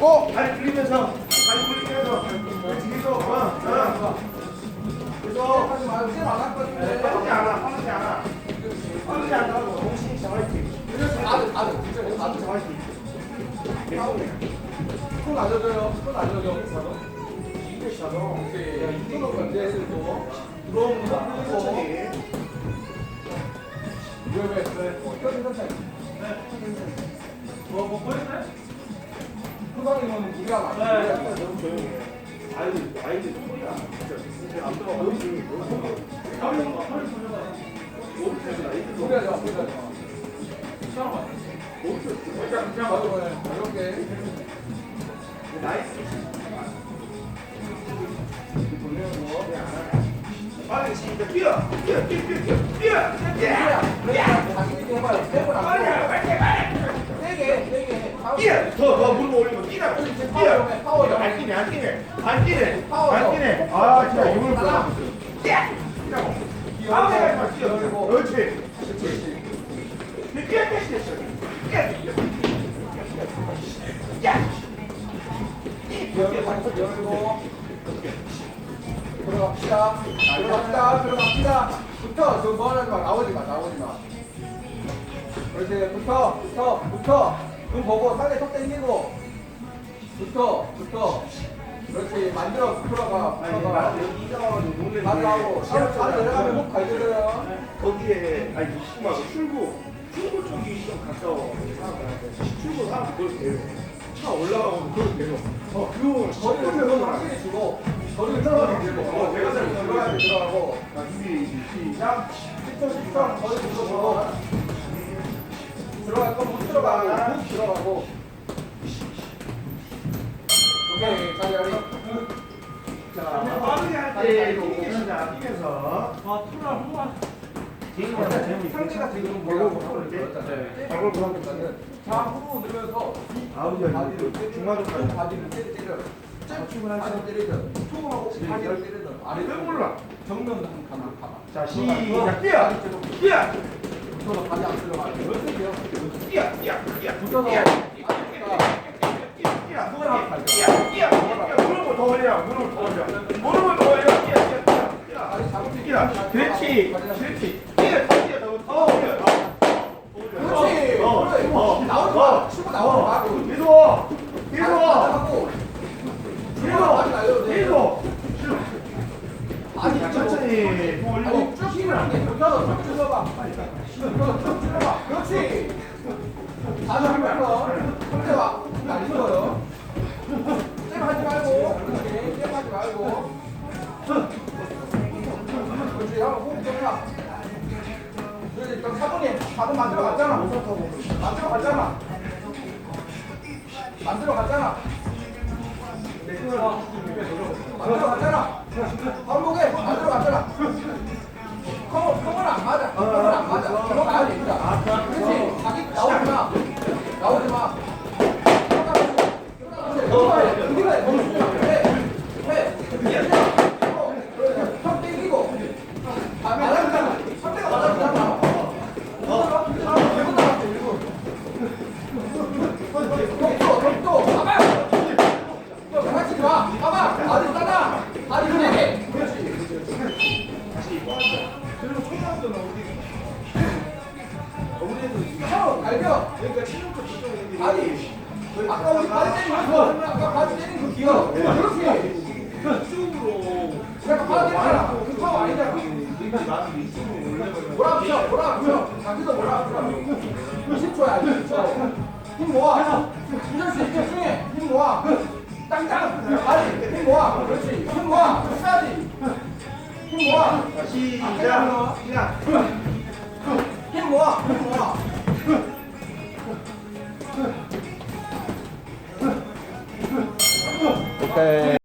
어 다리 굴리면서 다리 그렇지 계속 어, 어. 계속 하지 말고 쌤 안할 건데. 빠르지 않아 빠르지 않아 빠르지 않다고 정신이 잡아있지 아들 아들 진짜 아들 계속 손 알려줘요. 손 알려줘. 이게 샤도 오케이. 이거 건데 들고. 들어오는 거 천천히 위험해. 그래. 천천히 천천히. 뭐, 뭐 보였나요? 후방이면 우리가 많이. 네 너무 조용해 아이들 아이들 소리가 진짜 안 들어가 보이지 허리 허리 돌려봐 아이들 소리하지 마. 소리하지 마. 그냥 그냥 맞아 그래. 가볍게. 나이스 돌리는 거. 빨리 진짜 뛰어 뛰어 뛰어 뛰어 뛰어 해봐요. 세번 안 빨리 돼. 빨리 빨리 세게 세게. 뛰어 더더 무릎 올리고 뛰라고 이제 뛰어 파워, 좀. 안 뛰네 안 뛰네 안 뛰네 파워 안 좀. 뛰네 아 진짜. 이걸. 보라 뛰라고 아무 생각하지 마 뛰어 열고. 그렇지 그렇지. 뛰어 뛰어 뛰어 뛰어 야 열고 열고. 들어갑시다. 들어갑시다. 들어갑시다. 붙어. 저 뭐하지 마. 나오지 마. 나오지 마. 그렇지. 붙어. 붙어. 붙어. 눈 보고 상대 턱 당기고. 붙어. 붙어. 그렇지. 만들어. 나 여기 이사가지고 놀래 바로 내려가면 목 갈겨져요. 거기에 아니 무슨 출구 출구 쪽이 좀 가까워 출구 사람 그걸 배워 차 올라가고 그걸 배워 어 그거 거리를 들고 확실히 주고. 거리를 들어가게 들고. 어, 내가 잘 들어가야 돼. 들어가고. 자 준비 시작 10초 10초 거리 들고. 들어갈 거못 들어가고. 못 들어가고. 오케이. 자, 여기. 자 빠르게 할때 뛰면서 뛰면서 아, 투라 재미 상대가. 자 걸고 하고 자, 후로 늘면서 아우지 바디를. 중간으로 바디를 때려 때려. 바디 때리죠. 툭하고 바디를 때리죠. 아래 왜 몰라 정면 한 가만 가만. 자 시작 뛰어 뛰어 붙어서 바디 안. 어. 어, 어, 어, 아니 자, 천천히 아니 쭉 힘을 안 돼. 붙어서 쭉 찔러봐. 붙어서 쭉 찔러봐. 그렇지. 다시 한번 더. 상대와 안 있어요. 쌤 하지 말고. 그렇지. 쌤 하지 말고. 그렇지. 형 호흡 좀 해. 그렇지. 그럼 사모님 밥은 만들어 갔잖아. 만들어 갔잖아. 만들어 갔잖아. 만들어 갔잖아. 한국에 만들어 갔잖아. 컴은 컴은 안 맞아. 컴은 안 맞아. 됩니다. 그렇지. 자기 나오지 마. 나오지 마. 들어가야 돼. 우리가 해. 해. 해. 형 땡기고. 아, 맞았잖아. 상대가 맞았잖아. 어? 일본 나갔어, 일본. 격도, 격도. 가봐. 장난치지 마. 가봐. 아들 따라. 아들 내게. 그렇지. 그리고 초등학교는 어디 어머니도 형, 갈겨. 그러니까 친구도 저쪽에 있는 아니. 아까 우리 바지 때린 거. 아까 바지 때린 거 기억. 그렇지. 이쪽으로 내가 바지 때리잖아. 그 파워 아니잖아. 그러니까 나는 이쪽으로 올려버려 몰아붙여, 몰아붙여. 자기도 몰아붙여. 20초야, 20초. 힘 모아. 수 있게 힘 모아. 땅땅. 다리, 힘 모아. 그렇지. 힘 모아. 天魔，天魔，天魔，天魔，